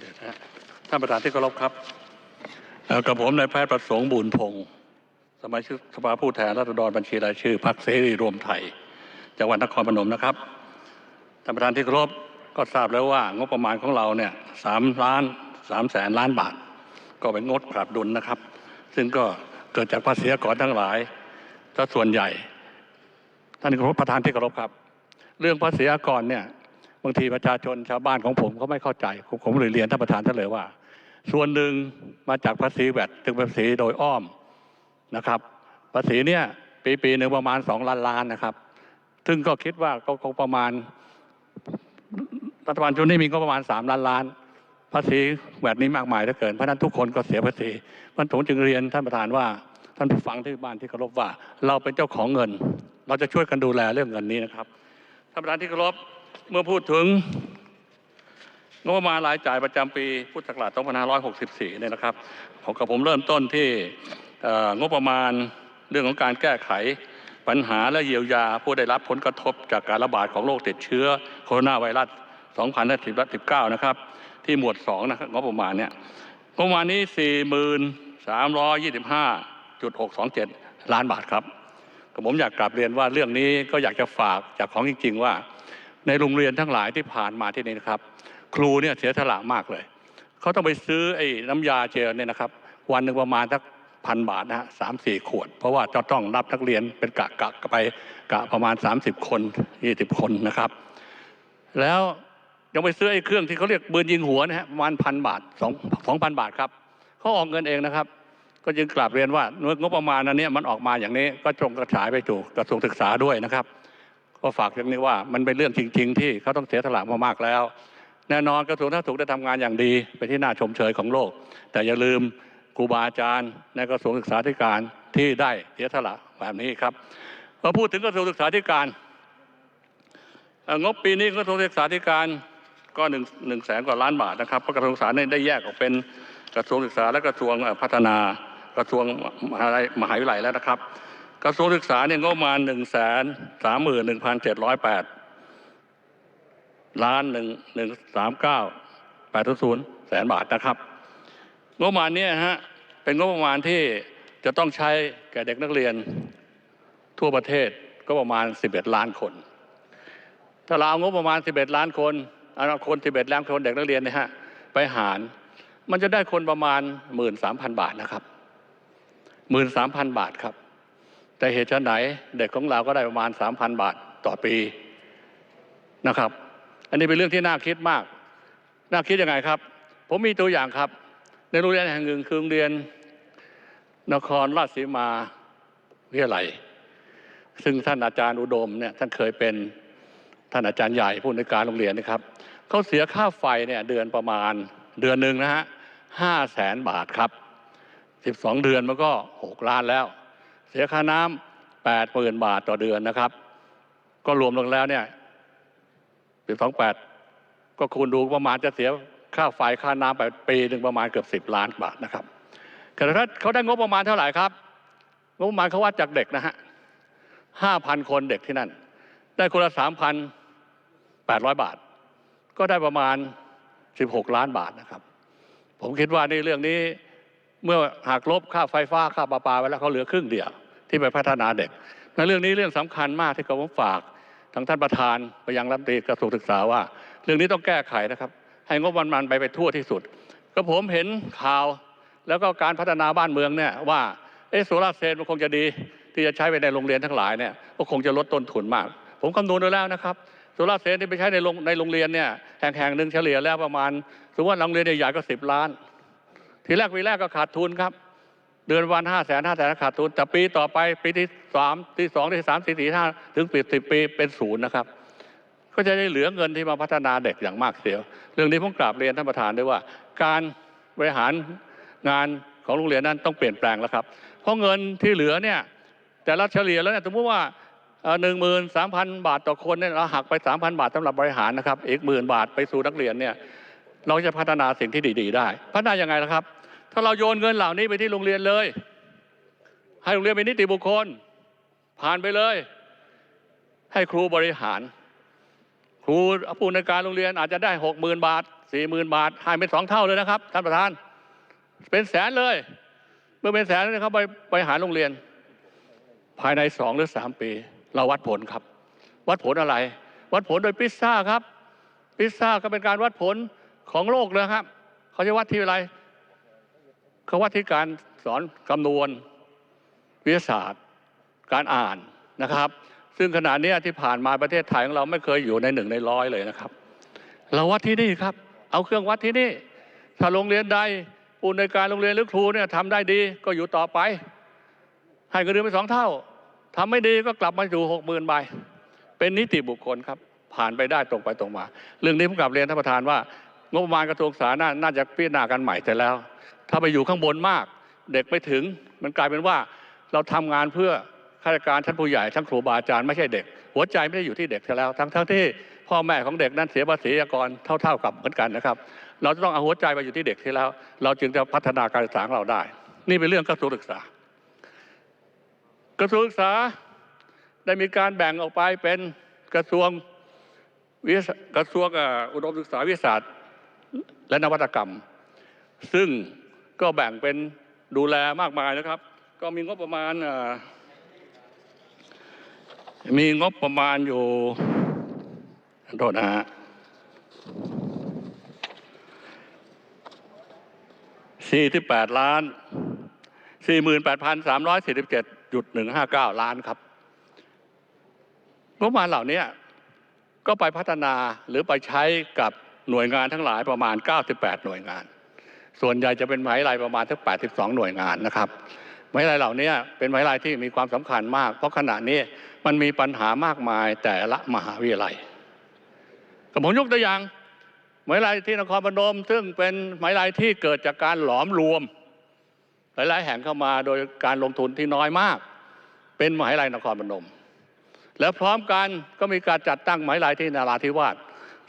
เดฮะท่านประธานที่เคารพครับกับผมนายแพทย์ประสงค์บุญพงศ์สมาชิกสภาผู้แทนราษฎรบัญชีรายชื่อพรรคเสรีรวมไทยจังหวัดนครพนมนะครับท่านประธานที่เคารพก็ทราบแล้วว่างบประมาณของเราเนี่ยสามล้านสามแสนล้านบาท ก็เป็นงดปรับดุลนะครับ ซึ่งก็เกิดจากภาษีอากรทั้งหลายซะส่วนใหญ่ ท่านประธานที่เคารพครับ เรื่องภาษีอากรเนี่ย บางทีประชาชนชาวบ้านของผมเขาไม่เข้าใจ ผมผมเลยเรียนท่านประธานท่านเลยว่า ส่วนหนึ่งมาจากภาษีแวดถึงภาษีโดยอ้อมนะครับ ภาษีเนี่ยปีปีหนึ่งประมาณสองล้านล้านนะครับ ซึ่งก็คิดว่าก็คงประมาณรัฐบาลชุดนี้มีก็ประมาณสามล้านล้าน ภาษีแวดนี้มากมายเหลือเกินเพราะฉะนั้นทุกคนก็เสียภาษีมันผมจึงเรียนท่านประธานว่าท่านผู้ฟังที่บ้านที่เคารพว่า เราเป็นเจ้าของเงิน เราจะช่วยกันดูแลเรื่องเงินนี้นะครับท่านประธานที่เคารพ เมื่อพูดถึงงบประมาณรายจ่ายประจำปีพุทธศักราช2564 เนี่ยนะครับผมกับผมเริ่มต้นที่งบประมาณเรื่องของการแก้ไขปัญหาและเยียวยาผู้ได้รับผลกระทบจากการระบาดของโรคติดเชื้อโคโรนาไวรัส 2019 นะครับ ที่หมวด 2 นะครับงบประมาณเนี่ยงบประมาณนี้ 4325.627 ล้านบาทครับผมอยากกลับเรียนว่าเรื่องนี้ก็อยากจะฝากจากของจริง ๆ ว่า ในโรงเรียนทั้งหลายที่ผ่านมาที่นี่นะครับ ครูเนี่ยเสียสละมากเลยเขาต้องไปซื้อไอ้น้ำยาเจลเนี่ยนะครับ วันหนึ่งประมาณสักพันบาทนะฮะสามสี่ขวด เพราะว่าจะต้องรับนักเรียนเป็นกะกะไปกะประมาณ 30 คน20คนนะครับ แล้วยังไปซื้อไอ้เครื่องที่เขาเรียกปืนยิงหัวนะฮะประมาณพันบาทสองสองพันบาทครับเขาออกเงินเองนะครับ ก็จึงกลับเรียนว่างบประมาณอันเนี้ยมันออกมาอย่างนี้ก็ตรงกระฉายไปถูกกระทรวงศึกษาด้วยนะครับ ก็ฝากอย่างนี้ว่ามันเป็นเรื่องจริง ๆ ที่เขาต้องเสียสละมามากแล้ว แน่นอนกระทรวงสาธารณสุขได้ทำงานอย่างดีเป็นที่น่าชมเชยของโลก แต่อย่าลืมครูบาอาจารย์ในกระทรวงศึกษาธิการที่ได้เสียสละแบบนี้ครับพอพูดถึงกระทรวงศึกษาธิการงบปีนี้กระทรวงศึกษาธิการก็หนึ่งหนึ่งแสนกว่าล้านบาทนะครับเพราะกระทรวงศึกษาเนี่ยได้แยกออกเป็นกระทรวงศึกษาและกระทรวงพัฒนากระทรวงมหาวิทยาลัยแล้วนะครับ กระทรวงศึกษาเนี่ยงบประมาณหนึ่งแสนสามหมื่นหนึ่งพันเจ็ดร้อยแปดล้านหนึ่งหนึ่งสามเก้าแปดศูนย์แสนบาทนะครับ งบประมาณเนี้ฮะเป็นงบประมาณที่จะต้องใช้แก่เด็กนักเรียนทั่วประเทศก็ประมาณ 11 ล้านคน ถ้าเราเอางบประมาณ 11 ล้านคนเอาคน 11 ล้านคนเด็กนักเรียนเนี่ยฮะไปหาร มันจะได้คนประมาณ 13,000 บาทนะครับ 13,000 บาทครับ แต่เหตุไฉนเด็กของเราก็ได้ประมาณ 3,000 บาทต่อปีนะครับ อันนี้เป็นเรื่องที่น่าคิดมาก น่าคิดยังไงครับ ผมมีตัวอย่างครับ ในโรงเรียนแห่งหนึ่งคือโรงเรียนนครราชสีมาวิทยาลัย ซึ่งท่านอาจารย์อุดมเนี่ยท่านเคยเป็นท่านอาจารย์ใหญ่ผู้อำนวยการโรงเรียนนะครับเขาเสียค่าไฟเนี่ยเดือนประมาณเดือนหนึ่งนะฮะห้าแสนบาทครับสิบสองเดือนมันก็หกล้านแล้ว เสียค่าน้ำแปดหมื่นบาทต่อเดือนนะครับ ก็รวมลงแล้วเนี่ยปีสองแปดก็คูณดูประมาณจะเสียค่าไฟค่าน้ำไปปีหนึ่งประมาณเกือบสิบล้านบาทนะครับแต่ถ้าเขาได้งบประมาณเท่าไหร่ครับ งบประมาณเขาวัดจากเด็กนะฮะห้าพันคนเด็กที่นั่น ได้คนละสามพันแปดร้อยบาท ก็ได้ประมาณสิบหกล้านบาทนะครับ ผมคิดว่าในเรื่องนี้เมื่อหักลบค่าไฟฟ้าค่าประปาไว้แล้วเขาเหลือครึ่งเดียว ที่ไปพัฒนาเด็กในเรื่องนี้เรื่องสำคัญมากที่ผมฝากทางท่านประธานไปยังรัฐมนตรีกระทรวงศึกษาว่า เรื่องนี้ต้องแก้ไขนะครับ ให้งบประมาณไปไปทั่วที่สุด ก็ผมเห็นข่าวแล้วก็การพัฒนาบ้านเมืองเนี่ยว่าเออโซลาร์เซลล์มันคงจะดีที่จะใช้ไปในโรงเรียนทั้งหลายเนี่ยก็คงจะลดต้นทุนมาก ผมคำนวณดูแล้วนะครับโซลาร์เซลล์ที่ไปใช้ในโรงในโรงเรียนเนี่ยแห่งๆหนึ่งเฉลี่ยแล้วประมาณสมมติว่าโรงเรียนใหญ่ๆก็สิบล้าน ทีแรกปีแรกก็ขาดทุนครับ เดือนวันห้าแสนห้าแสนขาดทุนแต่ปีต่อไปปีที่สามที่สองที่สามที่สี่ห้าถึงปีสิบปีเป็นศูนย์นะครับ ก็จะได้เหลือเงินที่มาพัฒนาเด็กอย่างมากเสียเรื่องนี้ผมกราบเรียนท่านประธานด้วยว่า การบริหารงานของโรงเรียนนั้นต้องเปลี่ยนแปลงแล้วครับ เพราะเงินที่เหลือเนี่ยแต่ละเฉลี่ยแล้วเนี่ยสมมติว่าหนึ่งหมื่นสามพันบาทต่อคนเนี่ยเราหักไปสามพันบาทสำหรับบริหารนะครับอีกหมื่นบาทไปสู่นักเรียนเนี่ยเราจะพัฒนาสิ่งที่ดี ๆ ได้ พัฒนายังไงล่ะครับ ถ้าเราโยนเงินเหล่านี้ไปที่โรงเรียนเลย ให้โรงเรียนเป็นนิติบุคคล ผ่านไปเลย ให้ครูบริหาร ครูผู้ในการโรงเรียนอาจจะได้หกหมื่นบาทสี่หมื่นบาทให้เป็นสองเท่าเลยนะครับท่านประธาน เป็นแสนเลย เมื่อเป็นแสนเนี่ยเขาไปไปหาโรงเรียน ภายในสองหรือสามปี เราวัดผลครับ วัดผลอะไร วัดผลโดยพิซซ่าครับ พิซซ่าก็เป็นการวัดผลของโลกเลยครับ เขาจะวัดที่อะไร เขาวัดที่การสอนคำนวณวิทยาศาสตร์ การอ่านนะครับ ซึ่งขณะนี้ที่ผ่านมาประเทศไทยของเราไม่เคยอยู่ในหนึ่งในร้อยเลยนะครับ เราวัดที่นี่ครับ เอาเครื่องวัดที่นี่ ถ้าโรงเรียนใดผู้ในการโรงเรียนหรือครูเนี่ยทำได้ดีก็อยู่ต่อไป ให้เงินเดือนไปสองเท่าทำไม่ดีก็กลับมาอยู่หกหมื่นใบเป็นนิติบุคคลครับผ่านไปได้ตรงไปตรงมา เรื่องนี้ผมกลับเรียนท่านประธานว่า งบประมาณกระทรวงสาธารณสุขน่าจะพิจารณากันใหม่แต่แล้ว ถ้าไปอยู่ข้างบนมากเด็กไม่ถึง มันกลายเป็นว่าเราทำงานเพื่อข้าราชการชั้นผู้ใหญ่ทั้งครูบาอาจารย์ไม่ใช่เด็ก หัวใจไม่ได้อยู่ที่เด็กซะแล้ว ทั้งทั้งที่พ่อแม่ของเด็กนั้นเสียภาษีกรเท่า ๆกับเหมือนกันนะครับ เราจะต้องเอาหัวใจไปอยู่ที่เด็กที่แล้ว เราจึงจะพัฒนาการศึกษาของเราได้ นี่เป็นเรื่องกระทรวงศึกษา กระทรวงศึกษาได้มีการแบ่งออกไปเป็นกระทรวงวิทยากระทรวงอุดมศึกษาวิทยาศาสตร์ และนวัตกรรม ซึ่งก็แบ่งเป็นดูแลมากมายนะครับ ก็มีงบประมาณมีงบประมาณอยู่ขอโทษนะฮะสี่ที่แปดล้านสี่หมื่นแปดพันสามร้อยสี่สิบเจ็ดจุดหนึ่งห้าเก้าล้านครับงบประมาณเหล่านี้ก็ไปพัฒนาหรือไปใช้กับ หน่วยงานทั้งหลายประมาณ 98 หน่วยงาน ส่วนใหญ่จะเป็นหมายลายประมาณทั้ง82 หน่วยงานนะครับหมายลายเหล่านี้เป็นหมายลายที่มีความสำคัญมาก เพราะขณะนี้มันมีปัญหามากมายแต่ละมหาวิทยาลัยก็ผมยกตัวอย่างหมายลายที่นครพนมซึ่งเป็นหมายลายที่เกิดจากการหลอมรวม หลายๆแห่งเข้ามาโดยการลงทุนที่น้อยมาก เป็นหมายลายนครพนม แล้วพร้อมกันก็มีการจัดตั้งหมายลายที่นาราธิวาส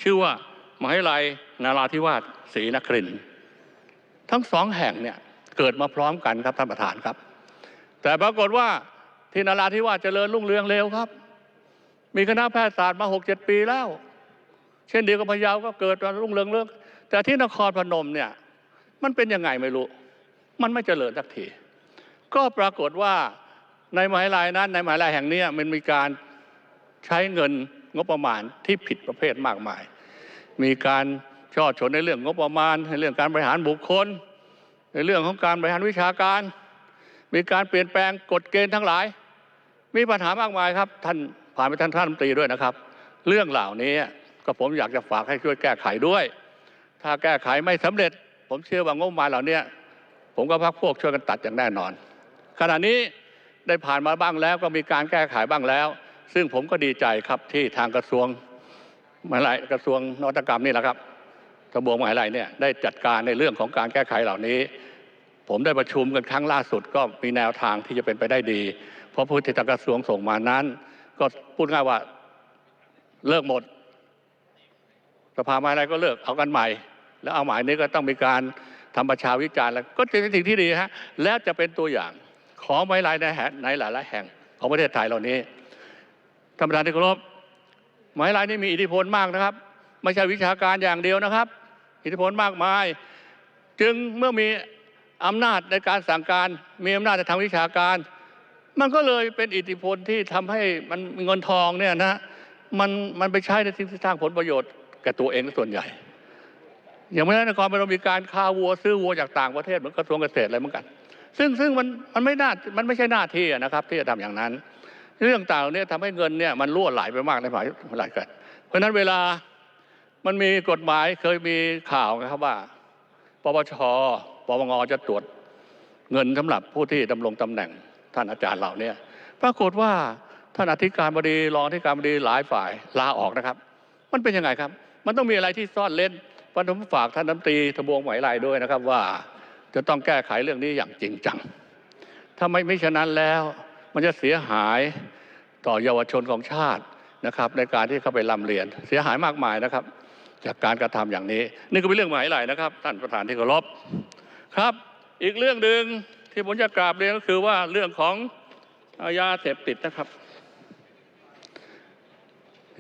ชื่อว่า หมายลายนาราธิวาสศรีนครินทั้งสองแห่งเนี่ยเกิดมาพร้อมกันครับท่านประธานครับ แต่ปรากฏว่าที่นาราธิวาสเจริญรุ่งเรืองเร็วครับ มีคณะแพทยศาสตร์มาหกเจ็ดปีแล้ว เช่นเดียวกับพะเยาก็เกิดมารุ่งเรืองเรื่องแต่ที่นครพนมเนี่ยมันเป็นยังไงไม่รู้ มันไม่เจริญสักทีก็ปรากฏว่าในมหาลัยนั้นในมหาลัยแห่งนี้มันมีการใช้เงินงบประมาณที่ผิดประเภทมากมาย มีการช่อชนในเรื่องงบประมาณ ในเรื่องการบริหารบุคคล ในเรื่องของการบริหารวิชาการ มีการเปลี่ยนแปลงกฎเกณฑ์ทั้งหลาย มีปัญหามากมายครับ ท่านผ่านไปท่านท่านรัฐมนตรีด้วยนะครับ เรื่องเหล่านี้ก็ผมอยากจะฝากให้ช่วยแก้ไขด้วย ถ้าแก้ไขไม่สำเร็จ ผมเชื่อว่างบประมาณเหล่านี้ผมก็พักพวกช่วยกันตัดอย่างแน่นอน ขณะนี้ได้ผ่านมาบ้างแล้วก็มีการแก้ไขบ้างแล้ว ซึ่งผมก็ดีใจครับที่ทางกระทรวง มหาลัยกระทรวงนวัตกรรมนี่แหละครับกระบวงมหาลัยเนี่ยได้จัดการในเรื่องของการแก้ไขเหล่านี้ ผมได้ประชุมกันครั้งล่าสุดก็มีแนวทางที่จะเป็นไปได้ดี เพราะผู้ที่ทางกระทรวงส่งมานั้น ก็พูดง่ายว่าเลิกหมด สภามหาลัยก็เลิกเอากันใหม่ แล้วเอาหมายนี้ก็ต้องมีการทำประชาวิจารณ์แล้วก็จะเป็นสิ่งที่ดีฮะแล้วจะเป็นตัวอย่างของมหาลัยในห่งในหลายแห่งของประเทศไทยเหล่านี้ท่านประธานที่เคารพ มหาลัยนี้มีอิทธิพลมากนะครับ ไม่ใช่วิชาการอย่างเดียวนะครับ อิทธิพลมากมาย จึงเมื่อมีอำนาจในการสั่งการ มีอำนาจในทางวิชาการ มันก็เลยเป็นอิทธิพลที่ทำให้มันเงินทองเนี่ยนะมันมันไปใช้ในสิ่งที่สร้างผลประโยชน์แก่ตัวเองส่วนใหญ่ อย่างเมื่อนครพนมมีการค้าวัวซื้อวัวจากต่างประเทศเหมือนกระทรวงเกษตรอะไรเหมือนกัน ซึ่งซึ่งมันมันไม่น่ามันไม่ใช่หน้าที่นะครับ ที่จะทำอย่างนั้น เรื่องต่างๆเนี่ยทำให้เงินเนี่ยมันรั่วไหลไปมากในหลายหลายกันเพราะฉะนั้นเวลามันมีกฎหมายเคยมีข่าวนะครับว่าปปชปปงจะตรวจเงินสำหรับผู้ที่ดำรงตำแหน่งท่านอาจารย์เหล่านี้ปรากฏว่าท่านอธิการบดีรองอธิการบดีหลายฝ่ายลาออกนะครับ มันเป็นยังไงครับ มันต้องมีอะไรที่ซ่อนเล่นวันผมฝากท่านน้ำตรีทบวงไหวลายด้วยนะครับว่า จะต้องแก้ไขเรื่องนี้อย่างจริงจังถ้าไม่ไม่ฉะนั้นแล้ว มันจะเสียหายต่อเยาวชนของชาตินะครับ ในการที่เข้าไปร่ำเรียนเสียหายมากมายนะครับ จากการกระทำอย่างนี้ นี่ก็เป็นเรื่องหมายไหลายนะครับ ท่านประธานที่เคารพครับ อีกเรื่องหนึ่งที่ผมจะกราบเรียนก็คือว่าเรื่องของยาเสพติดนะครับ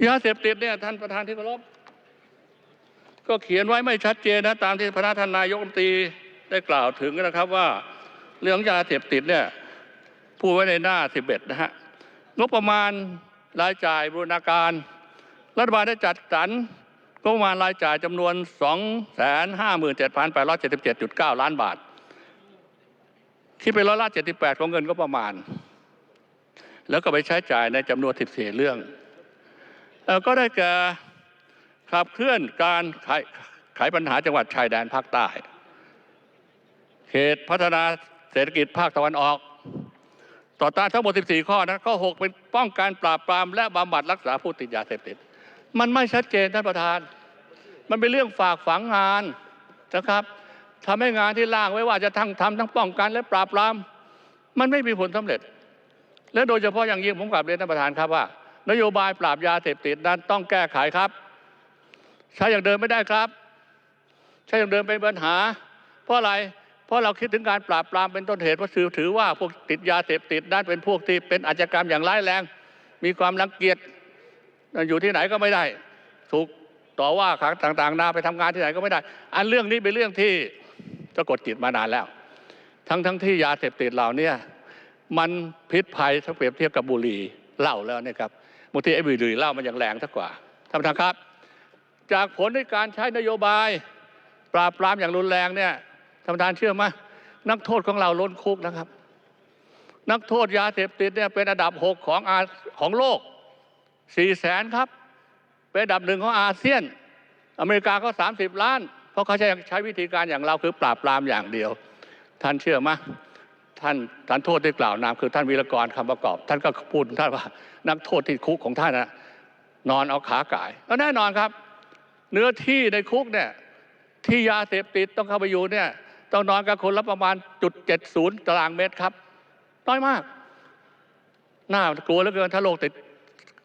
ยาเสพติดเนี่ยท่านประธานที่เคารพก็เขียนไว้ไม่ชัดเจนนะตามที่พระท่านนายกรัฐมนตรีได้กล่าวถึงนะครับว่าเรื่องยาเสพติดเนี่ย พูดไว้ในหน้า 11 นะฮะ งบประมาณรายจ่ายบูรณาการ รัฐบาลได้จัดสรรงบประมาณรายจ่ายจำนวน 257,877.9 ล้านบาท คิดเป็นร้อยละ78 ของเงินก็ประมาณ แล้วก็ไปใช้จ่ายในจำนวน 14 เรื่องเอ่อก็ได้แก่ขับเคลื่อนการไขไขปัญหาจังหวัดชายแดนภาคใต้ เขตพัฒนาเศรษฐกิจภาคตะวันออก ต่อต้านทั้งหมด 14 ข้อนะข้อ 6 เป็นป้องกันปราบปรามและบำบัดรักษาผู้ติดยาเสพติด มันไม่ชัดเจนท่านประธาน มันเป็นเรื่องฝากฝังงานนะครับทำให้งานที่ล่างไว้ว่าจะทั้งทำทั้งป้องกันและปราบปราม มันไม่มีผลสำเร็จ และโดยเฉพาะอย่างยิ่งผมกลับเรียนท่านประธานครับว่า นโยบายปราบยาเสพติดนั้นต้องแก้ไขครับ ใช้อย่างเดิมไม่ได้ครับ ใช้อย่างเดิมเป็นปัญหา เพราะอะไร ราะเราคิดถึงการปราบปรามเป็นต้นเหตุเพราะถือถือว่าพวกติดยาเสพติดนั้นเป็นพวกที่เป็นอาชญากรรมอย่างร้ายแรง มีความรังเกียจอยู่ที่ไหนก็ไม่ได้ ถูกต่อว่าขังต่าง ๆ นาไปทำงานที่ไหนก็ไม่ได้ อันเรื่องนี้เป็นเรื่องที่สะกดจิตมานานแล้ว ทั้งทั้งที่ยาเสพติดเหล่านี้มันพิษภัยถ้าเปรียบเทียบกับบุหรี่เหล้าแล้วนี่ครับบางทีไอ้บุหรี่เหล้ามันยังแรงสักกว่าท่านประธานครับ จากผลในการใช้นโยบาย ปราบปรามอย่างรุนแรงเนี่ย ท่านประธานเชื่อไหมนักโทษของเราล้นคุกนะครับ นักโทษยาเสพติดเนี่ยเป็นอันดับหกของอาของโลกสี่แสนครับ เป็นอันดับหนึ่งของอาเซียน อเมริกาก็สามสิบล้าน เพราะเขาใช้ใช้วิธีการอย่างเราคือปราบปรามอย่างเดียว ท่านเชื่อไหมท่านท่านโทษที่กล่าวนามคือท่านวีรกรคำประกอบ ท่านก็พูดท่านว่านักโทษที่คุกของท่านนะนอนเอาขาก่ายแล้วแน่นอนครับ เนื้อที่ในคุกเนี่ยที่ยาเสพติดต้องเข้าไปอยู่เนี่ย ต้องนอนกับคนละประมาณจุดเจ็ดศูนย์ตารางเมตรครับน้อยมาก น่ากลัวเหลือเกินถ้าโรคติด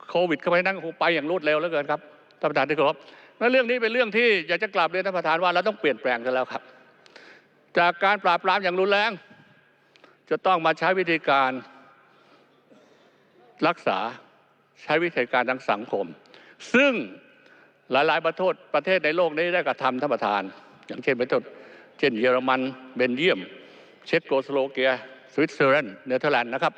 โควิดเข้าไปนั่นคงไปอย่างรวดเร็วเหลือเกินครับท่านประธานที่เคารพและเรื่องนี้เป็นเรื่องที่อยากจะกลับเรียนท่านประธานว่าเราต้องเปลี่ยนแปลงกันแล้วครับ จากการปราบปรามอย่างรุนแรง จะต้องมาใช้วิธีการรักษาใช้วิธีการทางสังคม ซึ่งหลายๆประเทศประเทศในโลกนี้ได้กระทำท่านประธาน อย่างเช่นประเทศ เช่นเยอรมันเบนเยียม เช็กโกสโลเกียสวิตเซอร์แลนด์เนเธอร์แลนด์นะครับ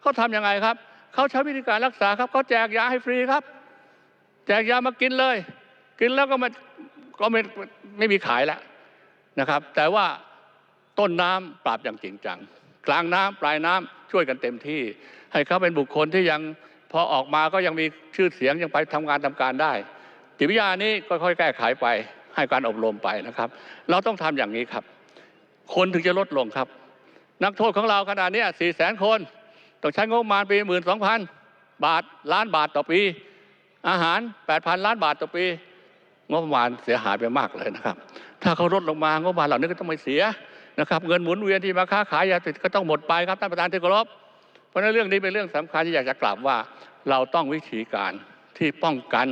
เขาทำยังไงครับเขาใช้วิธีการรักษาครับเขาแจกยาให้ฟรีครับ แจกยามากินเลย กินแล้วก็มาก็ไม่ไม่มีขายแล้วนะครับ แต่ว่าต้นน้ำปราบอย่างจริงจัง กลางน้ำปลายน้ำช่วยกันเต็มที่ ให้เขาเป็นบุคคลที่ยังพอออกมาก็ยังมีชื่อเสียงยังไปทำงานทำการได้จิตวิทยานี้ก็ค่อยแก้ไขไป ให้การอบรมไปนะครับ เราต้องทำอย่างนี้ครับ คนถึงจะลดลงครับ นักโทษของเราขนาดนี้สี่แสนคนต้องใช้งบประมาณปีหมื่นสองพันบาทล้านบาทต่อปี อาหารแปดพันล้านบาทต่อปี งบประมาณเสียหายไปมากเลยนะครับ ถ้าเขาลดลงมางบประมาณเหล่านี้ก็ต้องไม่เสียนะครับ เงินหมุนเวียนที่มาค้าขายยาเสพติดก็ต้องหมดไปครับท่านประธานที่เคารพเพราะนั้นเรื่องนี้เป็นเรื่องสำคัญที่อยากจะกล่าวว่า เราต้องวิธีการที่ป้องกัน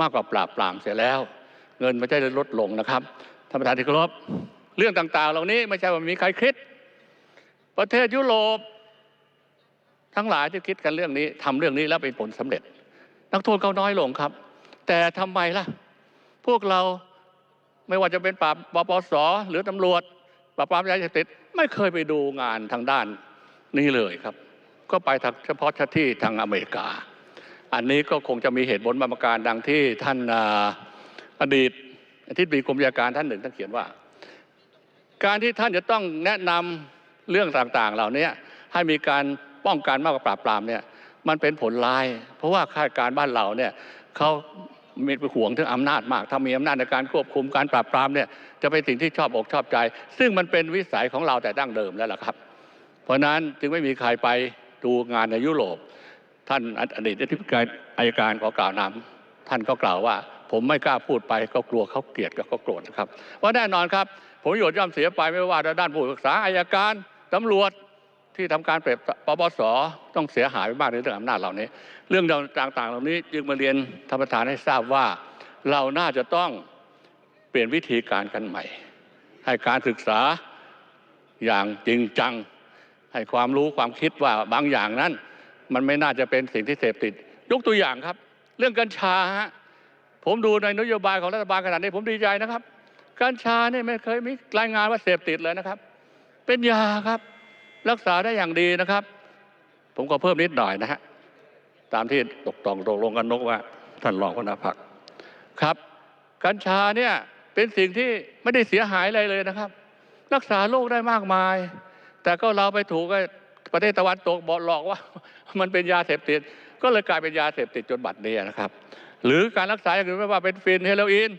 มากกว่าปราบปรามเสียแล้ว เงินมันจะได้ลดลงนะครับท่านประธานที่เคารพเรื่องต่างๆ เหล่านี้ไม่ใช่ว่ามีใครคิด ประเทศยุโรป ทั้งหลายที่คิดกันเรื่องนี้ทำเรื่องนี้แล้วเป็นผลสำเร็จ นักโทษเขาน้อยลงครับ แต่ทำไมล่ะ พวกเราไม่ว่าจะเป็นปราบปปสหรือตำรวจปราบปรามยาเสพติดไม่เคยไปดูงานทางด้านนี้เลยครับ ก็ไปเฉพาะที่ทางอเมริกา อันนี้ก็คงจะมีเหตุผลบางประการดังที่ท่าน อดีตอธิบดีกรมวิชาการท่านหนึ่งท่านเขียนว่า การที่ท่านจะต้องแนะนำเรื่องต่างๆ เหล่านี้ให้มีการป้องกันมากกว่าปราบปรามเนี่ยมันเป็นผลร้าย เพราะว่าข้าราชการบ้านเราเนี่ยเขามีห่วงถึงอำนาจมาก ถ้ามีอำนาจในการควบคุมการปราบปรามเนี่ยจะเป็นสิ่งที่ชอบอกชอบใจ ซึ่งมันเป็นวิสัยของเราแต่ดั้งเดิมแล้วล่ะครับ เพราะฉะนั้นจึงไม่มีใครไปดูงานในยุโรป ท่านอดีตอธิบดีอายการขอกล่าวนำท่านก็กล่าวว่า ผมไม่กล้าพูดไปก็กลัวเขาเกลียดกับเขาโกรธนะครับว่าแน่นอนครับผมประโยชน์ย่อมเสียไปไม่ว่าด้านผู้ศึกษาอายการตำรวจที่ทำการเปรียบปปสต้องเสียหายไปมากในเรื่องอำนาจเหล่านี้ เรื่องต่างๆ เหล่านี้จึงมาเรียนท่านประธานให้ทราบว่าเราน่าจะต้องเปลี่ยนวิธีการกันใหม่ ให้การศึกษาอย่างจริงจัง ให้ความรู้ความคิดว่าบางอย่างนั้น มันไม่น่าจะเป็นสิ่งที่เสพติด ยกตัวอย่างครับ เรื่องกัญชาฮะ ผมดูในนโยบายของรัฐบาลขนาดนี้ผมดีใจนะครับ กัญชาเนี่ยไม่เคยมีรายงานว่าเสพติดเลยนะครับ เป็นยาครับ รักษาได้อย่างดีนะครับ ผมก็เพิ่มนิดหน่อยนะฮะตามที่ตกตองตกลงกันนกว่า ท่านรองหัวหน้าพักครับ กัญชาเนี่ยเป็นสิ่งที่ไม่ได้เสียหายอะไรเลยนะครับ รักษาโรคได้มากมาย แต่ก็เราไปถูกประเทศตะวันตกบอกหลอกว่า มันเป็นยาเสพติด ก็เลยกลายเป็นยาเสพติดจนบัดนี้นะครับ หรือการรักษาอย่างอื่นไม่ว่าเป็นฟินเฮโรอีน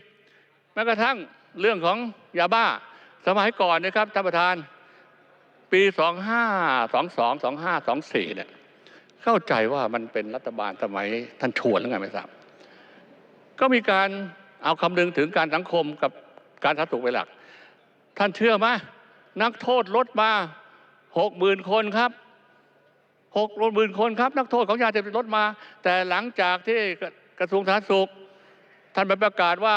แม้กระทั่งเรื่องของยาบ้าสมัยก่อนนะครับท่านประธานปี 2522 2524 เนี่ยเข้าใจว่ามันเป็นรัฐบาลสมัยท่านชวนหรือไงไม่ทราบก็มีการเอาคำนึงถึงการสังคมกับการสาธารณสุขเป็นหลัก ท่านเชื่อไหมนักโทษลดมาหกหมื่นคนครับหกหมื่นคนครับ นักโทษของยาเสพติดลดมา แต่หลังจากที่ กระทรวงสาธารณสุข ท่านไปประกาศว่า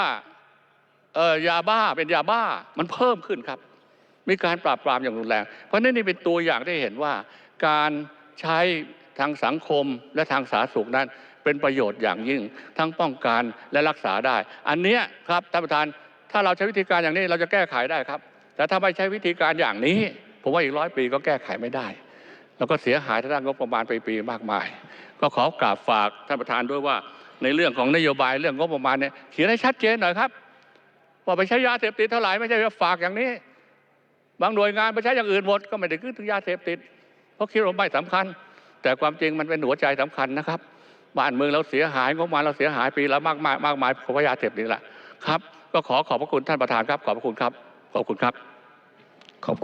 เออยาบ้าเป็นยาบ้ามันเพิ่มขึ้นครับ มีการปราบปรามอย่างรุนแรง เพราะนั่นนี่เป็นตัวอย่างที่เห็นว่า การใช้ทางสังคมและทางสาธารณสุขนั้น เป็นประโยชน์อย่างยิ่ง ทั้งป้องกันและรักษาได้ อันเนี้ยครับท่านประธานถ้าเราใช้วิธีการอย่างนี้เราจะแก้ไขได้ครับ แต่ถ้าไม่ใช้วิธีการอย่างนี้ ผมว่าอีกร้อยปีก็แก้ไขไม่ได้ แล้วก็เสียหายทางด้านงบประมาณไปปีมากมาย ก็ขอกราบฝากท่านประธานด้วยว่า ในเรื่องของนโยบายเรื่องงบประมาณเนี่ยเขียนให้ชัดเจนหน่อยครับว่าไปใช้ยาเสพติดเท่าไหร่ไม่ใช่ว่าฝากอย่างนี้ บางหน่วยงานไปใช้อย่างอื่นหมดก็ไม่ได้คิดถึงยาเสพติด เพราะคิดว่าไม่สำคัญ แต่ความจริงมันเป็นหัวใจสำคัญนะครับบ้านเมืองเราเสียหายงบประมาณเราเสียหายปีละมากมายมากมายเพราะยาเสพติดนี่แหละครับ ก็ขอขอบพระคุณท่านประธานครับ ขอบพระคุณครับ ขอบคุณครับ ขอบคุณ